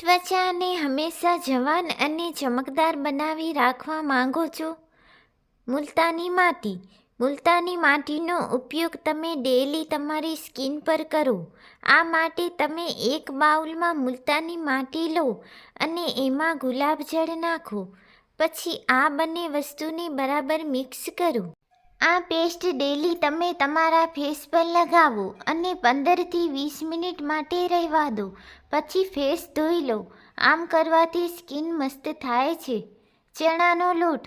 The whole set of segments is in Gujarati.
ત્વચાને હંમેશા જવાન અને ચમકદાર બનાવી રાખવા માંગો છો? મુલતાની માટી. મુલતાની માટીનો ઉપયોગ તમે ડેલી તમારી સ્કિન પર કરો. આ માટે તમે એક બાઉલમાં મુલતાની માટી લો અને એમાં ગુલાબજળ નાખો. પછી આ બંને વસ્તુને બરાબર મિક્સ કરો. આ પેસ્ટ ડેલી તમે તમારા ફેસ પર લગાવો અને પંદરથી વીસ મિનિટ માટે રહેવા દો. પછી ફેસ ધોઈ લો. આમ કરવાથી સ્કિન મસ્ત થાય છે. ચણાનો લોટ.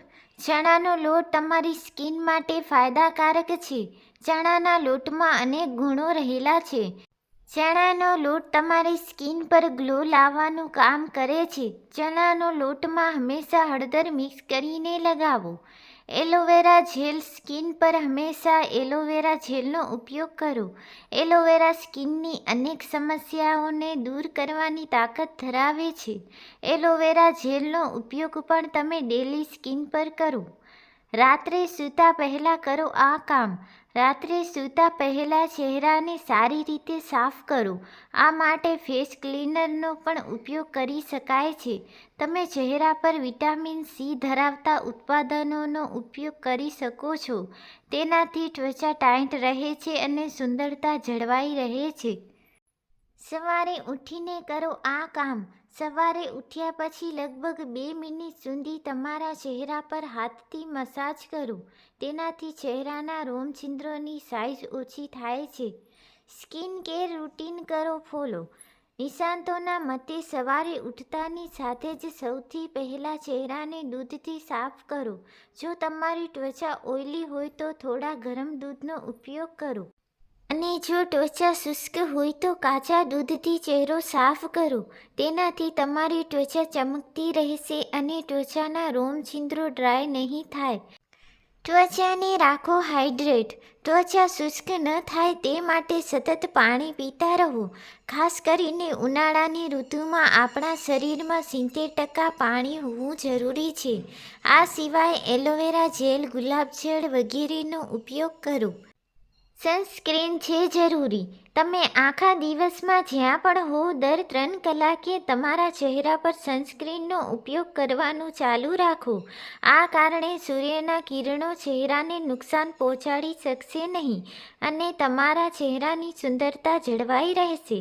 ચણાનો લોટ તમારી સ્કિન માટે ફાયદાકારક છે. ચણાના લોટમાં અનેક ગુણો રહેલા છે. ચણાનો લોટ તમારી સ્કિન પર ગ્લો લાવવાનું કામ કરે છે. ચણાનો લોટમાં હંમેશા હળદર મિક્સ કરીને લગાવો. એલોવેરા જેલ સ્કિન પર હંમેશા એલોવેરા જેલનો ઉપયોગ કરો. એલોવેરા સ્કિનની અનેક સમસ્યાઓને દૂર કરવાની તાકાત ધરાવે છે. એલોવેરા જેલનો ઉપયોગ પણ તમે ડેલી સ્કિન પર કરો. રાત્રે સૂતા પહેલાં કરો આ કામ. રાત્રે સૂતા પહેલાં ચહેરાને સારી રીતે સાફ કરો. આ માટે ફેસ ક્લીનરનો પણ ઉપયોગ કરી શકાય છે. તમે ચહેરા પર વિટામિન સી ધરાવતા ઉત્પાદનોનો ઉપયોગ કરી શકો છો. તેનાથી ત્વચા ટાઈટ રહે છે અને સુંદરતા જળવાઈ રહે છે. સવારે ઉઠીને કરો આ કામ. સવારે ઉઠ્યા પછી લગભગ બે મિનિટ સુધી તમારા ચહેરા પર હાથથી મસાજ કરો. તેનાથી ચહેરાના રોમછિદ્રોની સાઇઝ ઓછી થાય છે. સ્કિન કેર રૂટીન કરો ફોલો. નિષ્ણાતોના મતે સવારે ઉઠતાની સાથે જ સૌથી પહેલાં ચહેરાને દૂધથી સાફ કરો. જો તમારી ત્વચા ઓઇલી હોય તો થોડા ગરમ દૂધનો ઉપયોગ કરો. અને જો ત્વચા શુષ્ક હોય તો કાચા દૂધથી ચહેરો સાફ કરો. તેનાથી તમારી ત્વચા ચમકતી રહેશે અને ત્વચાના રોમછિદ્રો ડ્રાય નહીં થાય. ત્વચાને રાખો હાઇડ્રેટ. ત્વચા શુષ્ક ન થાય તે માટે સતત પાણી પીતા રહો. ખાસ કરીને ઉનાળાની ઋતુમાં આપણા શરીરમાં સિત્તેર ટકા પાણી હોવું જરૂરી છે. આ સિવાય એલોવેરા જેલ ગુલાબજળ વગેરેનો ઉપયોગ કરો. સનસ્ક્રીન છે જરૂરી. તમે આખા દિવસમાં જ્યાં પણ હો, દર ત્રણ કલાકે તમારા ચહેરા પર સનસ્ક્રીનનો ઉપયોગ કરવાનું ચાલુ રાખો. આ કારણે સૂર્યના કિરણો ચહેરાને નુકસાન પહોંચાડી શકશે નહીં અને તમારા ચહેરાની સુંદરતા જળવાઈ રહેશે.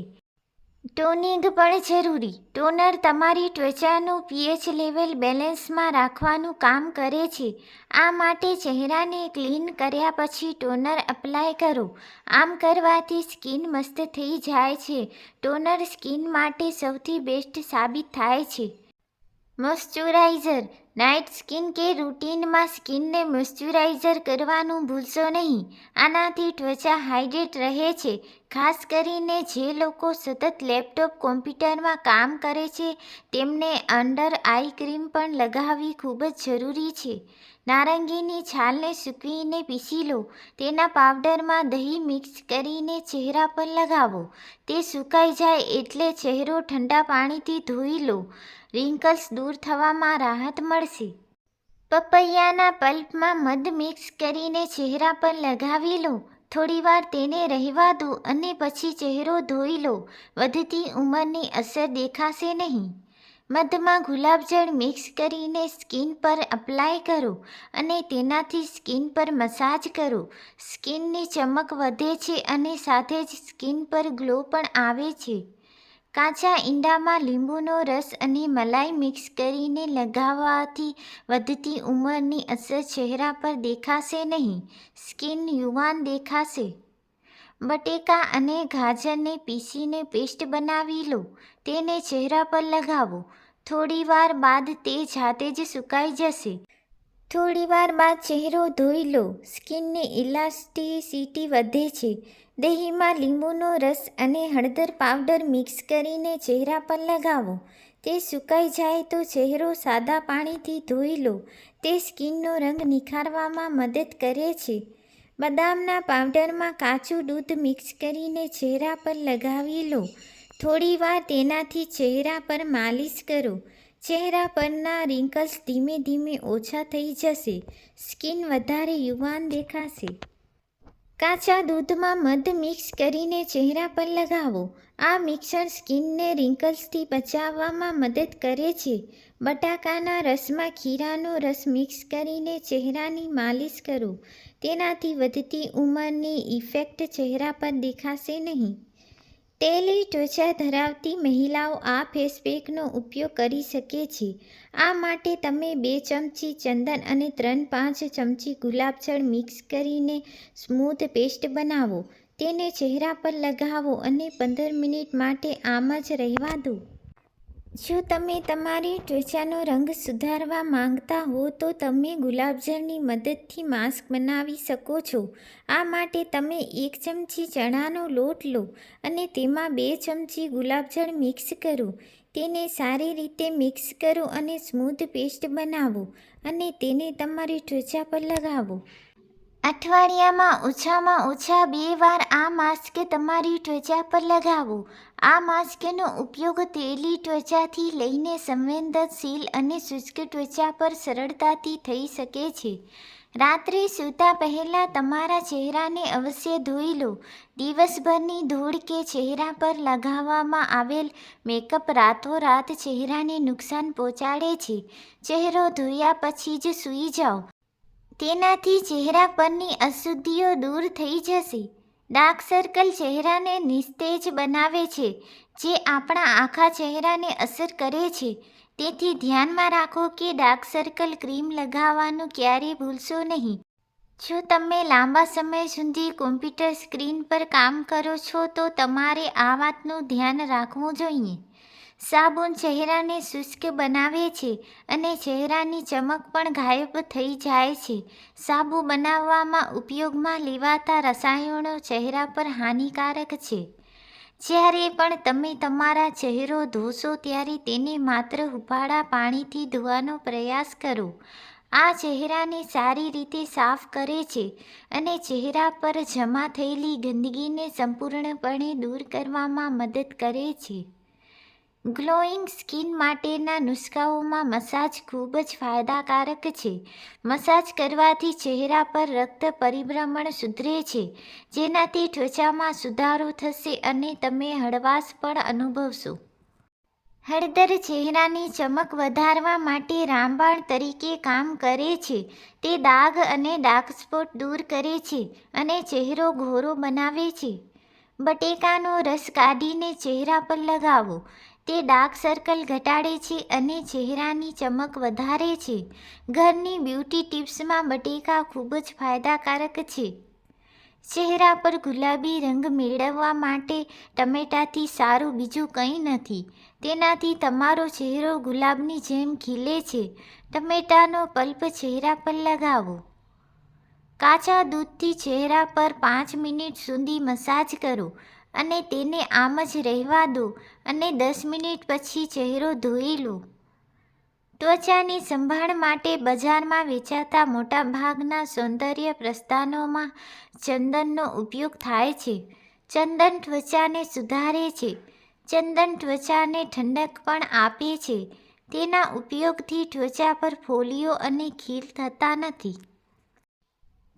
ટોનિંગ પણ જરૂરી. ટોનર તમારી ત્વચાનું પીએચ લેવલ બેલેન્સમાં રાખવાનું કામ કરે છે. આ માટે ચહેરાને ક્લીન કર્યા પછી ટોનર અપ્લાય કરો. આમ કરવાથી સ્કિન મસ્ત થઈ જાય છે. ટોનર સ્કિન માટે સૌથી બેસ્ટ સાબિત થાય છે. મોઇશ્ચરાઇઝર નાઇટ સ્કિન કેર રૂટીનમાં સ્કિનને મોઇશ્ચરાઇઝર કરવાનું ભૂલશો નહીં. આનાથી ત્વચા હાઇડ્રેટ રહે છે. ખાસ કરીને જે લોકો સતત લેપટોપ કોમ્પ્યુટરમાં કામ કરે છે, તેમને અંડર આઈ ક્રીમ પણ લગાવવી ખૂબ જ જરૂરી છે. નારંગીની છાલને સૂકવીને પીસી લો. તેના પાવડરમાં દહીં મિક્સ કરીને ચહેરા પર લગાવો. તે સુકાઈ જાય એટલે ચહેરો ઠંડા પાણીથી ધોઈ લો. રિંકલ્સ દૂર થવામાં રાહત મળશે પપૈયાના પલ્પમાં મધ મિક્સ કરીને ચહેરા પર લગાવી લો. થોડીવાર તેને રહેવા દો અને પછી ચહેરો ધોઈ લો. વધતી ઉંમરની અસર દેખાશે નહીં. મધમાં ગુલાબજળ મિક્સ કરીને સ્કિન પર અપ્લાય કરો અને તેનાથી સ્કિન પર મસાજ કરો. સ્કિનની ચમક વધે છે અને સાથે જ સ્કિન પર ગ્લો પણ આવે છે. કાચા ઈંડામાં લીંબુનો રસ અને મલાઈ મિક્સ કરીને લગાવવાથી વધતી ઉંમરની અસર ચહેરા પર દેખાશે નહીં. સ્કિન યુવાન દેખાશે. બટેકા અને ગાજરને પીસીને પેસ્ટ બનાવી લો. તેને ચહેરા પર લગાવો. થોડીવાર બાદ તે જાતે જ સુકાઈ જશે. થોડીવાર બાદ ચહેરો ધોઈ લો. સ્કિનની ઇલાસ્ટિસિટી વધે છે. દહીંમાં લીંબુનો રસ અને હળદર પાવડર મિક્સ કરીને ચહેરા પર લગાવો. તે સુકાઈ જાય તો ચહેરો સાદા પાણીથી ધોઈ લો. તે સ્કિનનો રંગ નિખારવામાં મદદ કરે છે. બદામના પાવડરમાં કાચું દૂધ મિક્સ કરીને ચહેરા પર લગાવી લો. થોડીવાર તેનાથી ચહેરા પર માલિશ કરો. ચહેરા પરના રિંકલ્સ ધીમે ધીમે ઓછા થઈ જશે. સ્કિન વધારે યુવાન દેખાશે. કાચા દૂધમાં મધ મિક્સ કરીને ચહેરા પર લગાવો. આ મિક્સર સ્કિનને રિંકલ્સથી બચાવવામાં મદદ કરે છે. બટાકાના રસમાં ખીરાનો રસ મિક્સ કરીને ચહેરાની માલિશ કરો. તેનાથી વધતી ઉંમરની ઇફેક્ટ ચહેરા પર દેખાશે નહીં. તેલી ત્વચા ધરાવતી મહિલાઓ આ ફેસ પેકનો ઉપયોગ કરી શકે છે. આ માટે તમે બે ચમચી ચંદન અને ત્રણ પાંચ ચમચી ગુલાબજળ મિક્સ કરીને સ્મૂથ પેસ્ટ બનાવો. તેને ચહેરા પર લગાવો અને પંદર મિનિટ માટે આમ જ રહેવા દો. જો તમે તમારી ત્વચાનો રંગ સુધારવા માંગતા હો, તો તમે ગુલાબજળની મદદથી માસ્ક બનાવી શકો છો. આ માટે તમે એક ચમચી ચણાનો લોટ લો અને તેમાં બે ચમચી ગુલાબજળ મિક્સ કરો. તેને સારી રીતે મિક્સ કરો અને સ્મૂથ પેસ્ટ બનાવો અને તેને તમારી ત્વચા પર લગાવો. અઠવાડિયામાં ઓછામાં ઓછા બે વાર આ માસ્ક તમારી ત્વચા પર લગાવો. આ માસ્કનો ઉપયોગ તેલી ત્વચાથી લઈને સંવેદનશીલ અને શુષ્ક ત્વચા પર સરળતાથી થઈ શકે છે. રાત્રે સૂતા પહેલાં તમારા ચહેરાને અવશ્ય ધોઈ લો. દિવસભરની ધૂળ કે ચહેરા પર લગાવવામાં આવેલ મેકઅપ રાતોરાત ચહેરાને નુકસાન પહોંચાડે છે. ચહેરો ધોયા પછી જ સૂઈ જાઓ. તેનાથી ચહેરા પરની અશુદ્ધિઓ દૂર થઈ જશે. ડાર્ક સર્કલ ચહેરાને નિસ્તેજ બનાવે છે, જે આપણા આખા ચહેરાને અસર કરે છે. તેથી ધ્યાનમાં રાખો કે ડાર્ક સર્કલ ક્રીમ લગાવવાનું ક્યારેય ભૂલશો નહીં. જો તમે લાંબા સમય સુધી કોમ્પ્યુટર સ્ક્રીન પર કામ કરો છો, તો તમારે આ વાતનું ધ્યાન રાખવું જોઈએ. સાબુન ચહેરાને શુષ્ક બનાવે છે અને ચહેરાની ચમક પણ ગાયબ થઈ જાય છે. સાબુ બનાવવામાં ઉપયોગમાં લેવાતા રસાયણો ચહેરા પર હાનિકારક છે. જ્યારે પણ તમે તમારા ચહેરો ધોશો ત્યારે તેને માત્ર હુફાળા પાણીથી ધોવાનો પ્રયાસ કરો. આ ચહેરાને સારી રીતે સાફ કરે છે અને ચહેરા પર જમા થયેલી ગંદકીને સંપૂર્ણપણે દૂર કરવામાં મદદ કરે છે. ગ્લોઈંગ સ્કિન માટેના નુસ્ખાઓમાં મસાજ ખૂબ જ ફાયદાકારક છે. મસાજ કરવાથી ચહેરા પર રક્ત પરિભ્રમણ સુધરે છે, જેનાથી ત્વચામાં સુધારો થશે અને તમે હળવાશ પણ અનુભવશો. હળદર ચહેરાની ચમક વધારવા માટે રામબાણ તરીકે કામ કરે છે. તે દાગ અને ડાર્ક સ્પોટ દૂર કરે છે અને ચહેરો ઘોરો બનાવે છે. બટેકાનો રસ કાઢીને ચહેરા પર લગાવો. તે ડાર્ક સર્કલ ઘટાડે છે અને ચહેરાની ચમક વધારે છે. ઘરની બ્યુટી ટિપ્સમાં બટેકા ખૂબ જ ફાયદાકારક છે. ચહેરા પર ગુલાબી રંગ મેળવવા માટે ટમેટાથી સારું બીજું કંઈ નથી. તેનાથી તમારો ચહેરો ગુલાબની જેમ ખીલે છે. ટમેટાનો પલ્પ ચહેરા પર લગાવો. કાચા દૂધથી ચહેરા પર પાંચ મિનિટ સુધી મસાજ કરો. અને તેને આમ જ રહેવા દો અને દસ મિનિટ પછી ચહેરો ધોઈ લો. ત્વચાની સંભાળ માટે બજારમાં વેચાતા મોટાભાગના સૌંદર્ય પ્રસ્થાનોમાં ચંદનનો ઉપયોગ થાય છે. ચંદન ત્વચાને સુધારે છે. ચંદન ત્વચાને ઠંડક પણ આપે છે. તેના ઉપયોગથી ત્વચા પર ફોલીઓ અને ખીલ થતા નથી.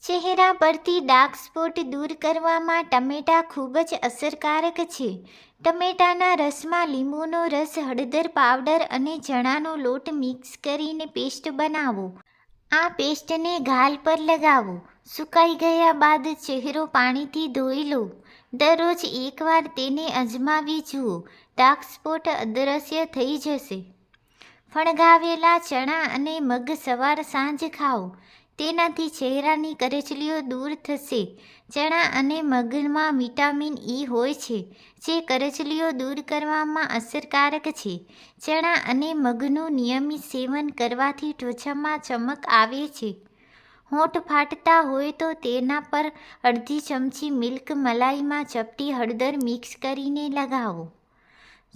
ચહેરા પરથી ડાર્ક સ્પોટ દૂર કરવામાં ટમેટાં ખૂબ જ અસરકારક છે. ટમેટાના રસમાં લીંબુનો રસ, હળદર પાવડર અને ચણાનો લોટ મિક્સ કરીને પેસ્ટ બનાવો. આ પેસ્ટને ગાલ પર લગાવો. સુકાઈ ગયા બાદ ચહેરો પાણીથી ધોઈ લો. દરરોજ એકવાર તેને અજમાવી જુઓ. ડાર્ક સ્પોટ અદૃશ્ય થઈ જશે. ફણગાવેલા ચણા અને મગ સવાર સાંજ ખાઓ. તેનાથી ચહેરાની કરચલીઓ દૂર થશે. ચણા અને મગમાં વિટામિન ઈ હોય છે, જે કરચલીઓ દૂર કરવામાં અસરકારક છે. ચણા અને મગનું નિયમિત સેવન કરવાથી ત્વચામાં ચમક આવે છે. હોઠ ફાટતા હોય તો તેના પર અડધી ચમચી મિલ્ક મલાઈમાં ચપટી હળદર મિક્સ કરીને લગાવો.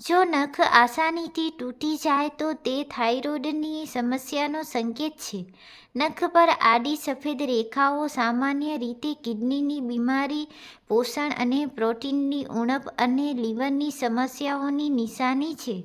જો નખ આસાનીથી તૂટી જાય તો તે થાઇરોઇડની સમસ્યાનો સંકેત છે. નખ પર આડી સફેદ રેખાઓ સામાન્ય રીતે કિડનીની બીમારી, પોષણ અને પ્રોટીનની ઉણપ અને લીવરની સમસ્યાઓની નિશાની છે.